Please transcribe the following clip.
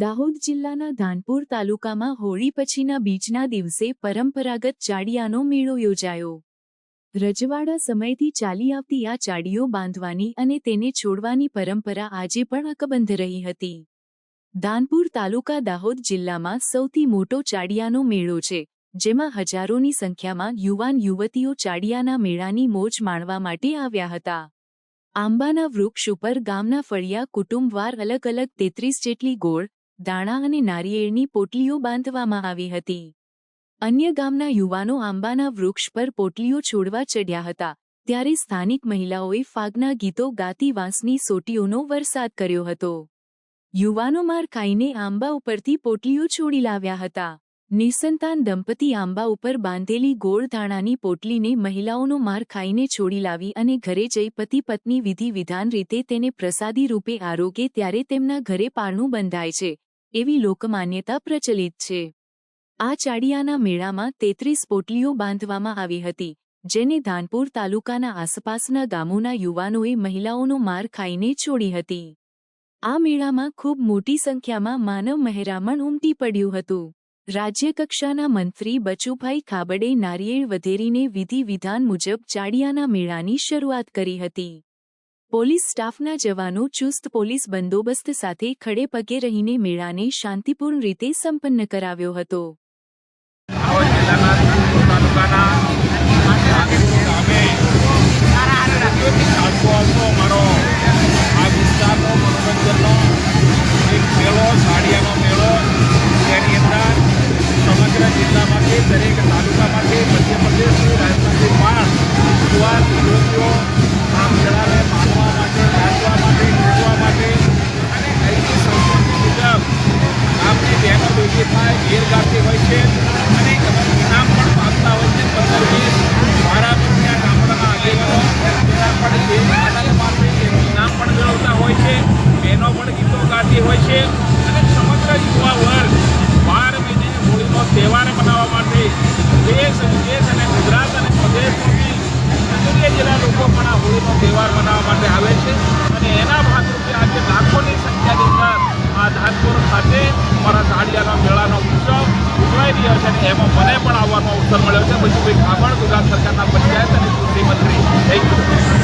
દાહોદ જિલ્લાના ધાનપુર તાલુકામાં હોળી પછીના બીજના દિવસે પરંપરાગત ચાડિયાનો મેળો યોજાયો. રજવાડા સમયથી ચાલી આવતી આ ચાડીઓ બાંધવાની અને તેને છોડવાની પરંપરા આજે પણ અકબંધ રહી હતી. ધાનપુર તાલુકા દાહોદ જિલ્લામાં સૌથી મોટો ચાડિયાનો મેળો છે, જેમાં હજારોની સંખ્યામાં યુવાન યુવતીઓ ચાડિયાના મેળાની મોજ માણવા માટે આવ્યા હતા. આંબાના વૃક્ષ ઉપર ગામના ફળિયા, કુટુંબવાર અલગ અલગ તેત્રીસ જેટલી ગોળ દાણા અને નારિયેળની પોટલીઓ બાંધવામાં આવી હતી. અન્ય ગામના યુવાનો આંબાના વૃક્ષ પર પોટલીઓ છોડવા ચડ્યા હતા, ત્યારે સ્થાનિક મહિલાઓએ ફાગના ગીતો ગાતી વાંસની સોટીઓનો વરસાદ કર્યો હતો. યુવાનો માર ખાઈને આંબા ઉપરથી પોટલીઓ છોડી લાવ્યા હતા. નિસંતાન દંપતી આંબા ઉપર બાંધેલી ગોળ ધાણાની પોટલીને મહિલાઓનો માર ખાઈને છોડી લાવી અને ઘરે જઈ પતિ પત્ની વિધિ વિધાન રીતે તેને પ્રસાદી રૂપે આરોગે ત્યારે તેમના ઘરે પારણું બંધાય છે. એવી લોકમાન્યતા પ્રચલિત છે. આ ચાડિયાના મેળામાં તેત્રીસ પોટલીઓ બાંધવામાં આવી હતી, જેને ધાનપુર તાલુકાના આસપાસના ગામોના યુવાનોએ મહિલાઓનો માર ખાઈને છોડી હતી. આ મેળામાં ખૂબ મોટી સંખ્યામાં માનવ મહેરામણ ઉમટી પડ્યું હતું. રાજ્યકક્ષાના મંત્રી બચુભાઈ ખાબડે નારિયેળ વધેરીને વિધિ વિધાન મુજબ ચાડિયાના મેળાની શરૂઆત કરી હતી. પોલીસ સ્ટાફના જવાનો ચુસ્ત પોલીસ બંદોબસ્ત સાથે ખડે પગે રહીને મેળાને શાંતિપૂર્ણ રીતે સંપન્ન કરાવ્યો હતો. ધાનપુર તાલુકાના ધાનપુર ગામે ચાલતો આવતો મારો આ મનોરંજનનો પણ આનંદ માનવી એનું પણ મેળવતા હોય છે બહેનો પણ ગીતો ગાતી હોય છે અને સમગ્ર યુવા વર્ગ બાર મહિને હોળીનો તહેવાર મનાવવા માટે દેશ વિદેશ અને ગુજરાત અને પ્રદેશમાંથી અન્ય જિલ્લા લોકો પણ આ હોળીનો તહેવાર મનાવવા માટે આવે છે અને એના ભાગરૂપે આજે લાખોની સંખ્યાની અંદર આ ધાનપુર ખાતે મારા સાડિયાનો મેળાનો ઉત્સવ ઉજવાઈ રહ્યો છે અને એમાં મને પણ આવવાનો અવસર મળ્યો છે પછી ભાઈ ખાબડ ગુજરાત સરકારના પંચાયત અને કૃષિ મંત્રી થેન્ક યુ